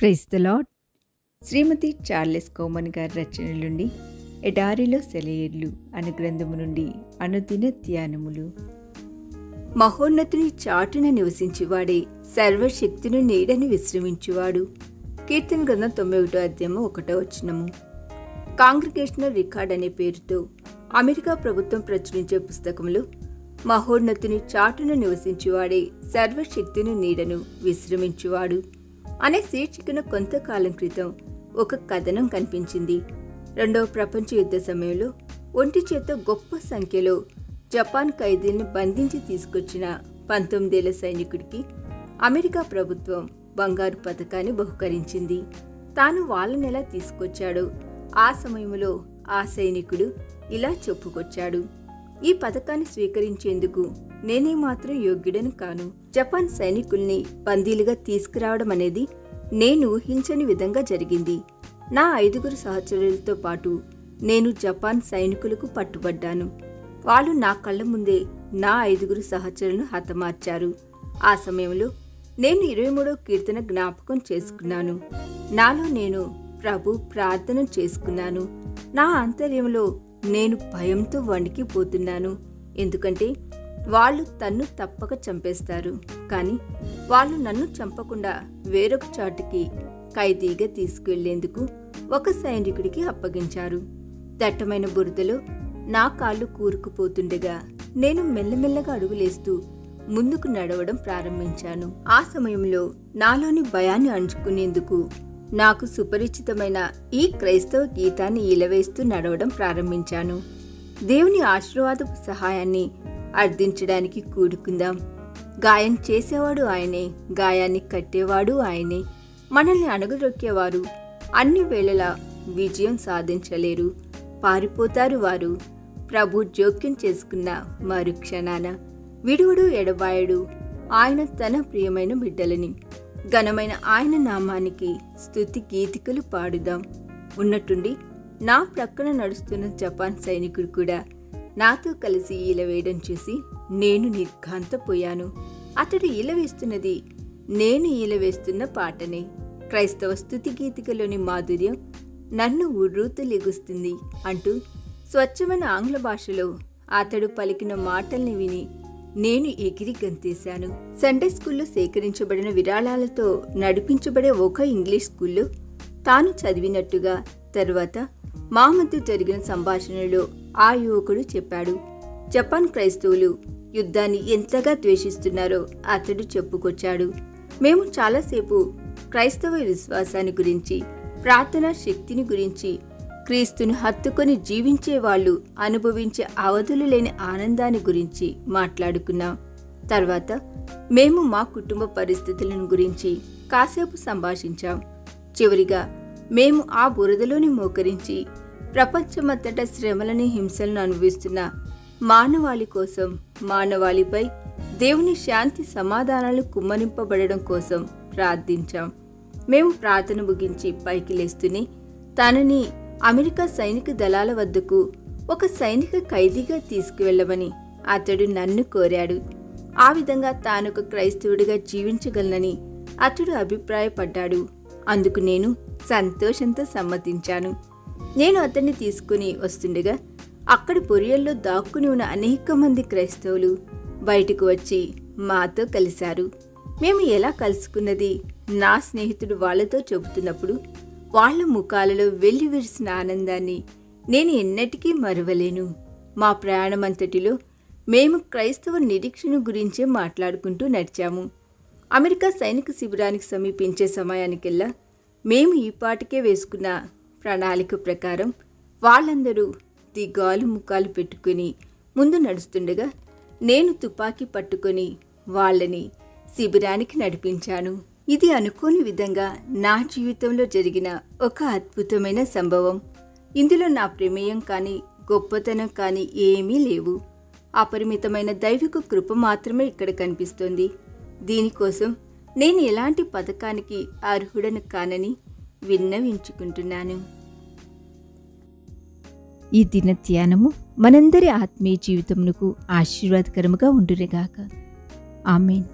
Praise the Lord Shrimati Charles Cowman గారి రచన నుండి ఎడారిలో సెలయేర్లు అను గ్రంథము నుండి అనుదిన ధ్యానములు. మహోన్నతుని చాటున నివసించువాడే సర్వశక్తిని నీడని విశ్రమించువాడు. కీర్తన గ్రంథం తొంభై ఒకటో అధ్యాయము ఒకటో వచనము. కాంగ్రిగేషనల్ రికార్డ్ అనే పేరుతో అమెరికా ప్రభుత్వం ప్రచురించే పుస్తకంలో మహోన్నతుని చాటున నివసించువాడే సర్వశక్తిని నీడను విశ్రమించువాడు. అనే శీర్షికన కొంతకాలం క్రితం ఒక కథనం కనిపించింది. రెండవ ప్రపంచ యుద్ధ సమయంలో ఒంటి చేత గొప్ప సంఖ్యలో జపాన్ ఖైదీని బంధించి తీసుకొచ్చిన పంతొమ్మిదేళ్ళ సైనికుడికి అమెరికా ప్రభుత్వం బంగారు పథకాన్ని బహుకరించింది. తాను వాళ్ళని ఎలా తీసుకొచ్చాడో ఆ సమయంలో ఆ సైనికుడు ఇలా చెప్పుకొచ్చాడు. ఈ పథకాన్ని స్వీకరించేందుకు నేనే మాత్రం యోగ్యుడను కాను. జపాన్ సైనికుల్ని బందీలుగా తీసుకురావడం అనేది నేను ఊహించని విధంగా జరిగింది. నా ఐదుగురు సహచరులతో పాటు నేను జపాన్ సైనికులకు పట్టుబడ్డాను. వాళ్ళు నా కళ్ళ ముందే నా ఐదుగురు సహచరులను హతమార్చారు. ఆ సమయంలో నేను ఇరవై మూడో కీర్తన జ్ఞాపకం చేసుకున్నాను. నాలో నేను ప్రభు ప్రార్థన చేసుకున్నాను. నా అంతర్యంలో నేను భయంతో వణికిపోతున్నాను. ఎందుకంటే వాళ్ళు తన్ను తప్పక చంపేస్తారు. కానీ వాళ్ళు నన్ను చంపకుండా వేరొక చాటుకి ఖైదీగా తీసుకువెళ్ళేందుకు ఒక సైనికుడికి అప్పగించారు. దట్టమైన బురదలో నా కాళ్ళు కూరుకుపోతుండగా నేను మెల్లమెల్లగా అడుగులేస్తూ ముందుకు నడవడం ప్రారంభించాను. ఆ సమయంలో నాలోని భయాన్ని అంచుకునేందుకు నాకు సుపరిచితమైన ఈ క్రైస్తవ గీతాన్ని ఇలవేస్తూ నడవడం ప్రారంభించాను. దేవుని ఆశీర్వాదపు సహాయాన్ని అర్థించడానికి కూడుకుందాం. గాయం చేసేవాడు ఆయనే గాయాన్ని కట్టేవాడు ఆయనే. మనల్ని అణగదొక్కేవారు. అన్ని వేళలా విజయం సాధించలేరు. పారిపోతారు వారు. ప్రభు జోక్యం చేసుకున్న మరు క్షణాన విడువుడు ఎడబాయడు. ఆయన తన ప్రియమైన బిడ్డలని. ఘనమైన ఆయన నామానికి స్తుతి గీతికలు పాడుదాం. ఉన్నట్టుండి నా ప్రక్కన నడుస్తున్న జపాన్ సైనికుడు కూడా నాతో కలిసి ఈల వేయడం చూసి నేను నిర్ఘాంతపోయాను. అతడు ఈల వేస్తున్నది నేను ఈల వేస్తున్న పాటనే. క్రైస్తవ స్థుతి గీతికలోని మాధుర్యం నన్ను ఉర్రూతలిగుస్తుంది అంటూ స్వచ్ఛమైన ఆంగ్ల భాషలో అతడు పలికిన మాటల్ని విని నేను ఎగిరి గంతేశాను. సండే స్కూల్లో సేకరించబడిన విరాళాలతో నడిపించబడే ఒక ఇంగ్లీష్ స్కూల్లో తాను చదివినట్టుగా తర్వాత మా మధ్య జరిగిన సంభాషణలో ఆ యువకుడు చెప్పాడు జపాన్ క్రైస్తవులు యుద్ధాన్ని ఎంతగా ద్వేషిస్తున్నారో అతడు చెప్పుకొచ్చాడు. మేము చాలాసేపు క్రైస్తవ విశ్వాసాన్ని గురించి ప్రార్థనా శక్తిని గురించి క్రీస్తును హత్తుకొని జీవించే వాళ్ళు అనుభవించే అవధులు లేని ఆనందాన్ని గురించి మాట్లాడుకున్నాం. తర్వాత మేము మా కుటుంబ పరిస్థితులను గురించి కాసేపు సంభాషించాం. చివరిగా మేము ఆ బురదలోని మోకరించి ప్రపంచమంతటా శ్రమలని హింసలను అనుభవిస్తున్న మానవాళి కోసం మానవాళిపై దేవుని శాంతి సమాధానాలు కుమ్మరింపబడడం కోసం ప్రార్థించాం. మేము ప్రార్థన ముగించి పైకి లేస్తూనే తనని అమెరికా సైనిక దళాల వద్దకు ఒక సైనిక ఖైదీగా తీసుకువెళ్ళమని అతడు నన్ను కోరాడు. ఆ విధంగా తానొక క్రైస్తవుడిగా జీవించగలనని అతడు అభిప్రాయపడ్డాడు. అందుకు నేను సంతోషంతో సమ్మతించాను. నేను అతన్ని తీసుకుని వస్తుండగా అక్కడి పొరియల్లో దాక్కుని ఉన్న అనేక మంది క్రైస్తవులు బయటకు వచ్చి మాతో కలిశారు. మేము ఎలా కలుసుకున్నది? నా స్నేహితుడు వాళ్ళతో చెబుతున్నప్పుడు వాళ్ళ ముఖాలలో వెళ్ళి విరిసిన ఆనందాన్ని నేను ఎన్నటికీ మరవలేను. మా ప్రయాణమంతటిలో మేము క్రైస్తవ నిరీక్షణ గురించే మాట్లాడుకుంటూ నడిచాము. అమెరికా సైనిక శిబిరానికి సమీపించే సమయానికెల్లా మేము ఈ పాటికే వేసుకున్న ప్రణాళిక ప్రకారం వాళ్ళందరూ దిగాలు ముఖాలు పెట్టుకుని ముందు నడుస్తుండగా నేను తుపాకీ పట్టుకొని వాళ్ళని శిబిరానికి నడిపించాను. ఇది అనుకోని విధంగా నా జీవితంలో జరిగిన ఒక అద్భుతమైన సంభవం. ఇందులో నా ప్రమేయం కానీ గొప్పతనం కానీ ఏమీ లేవు. అపరిమితమైన దైవిక కృప మాత్రమే ఇక్కడ కనిపిస్తోంది. దీనికోసం నేను ఎలాంటి పథకానికి అర్హుడను కానని విన్నవించుకుంటున్నాను. ఈ దిన ధ్యానము మనందరి ఆత్మీయ జీవితమునకు ఆశీర్వాదకరముగా ఉండురేగాక ఆమెన్.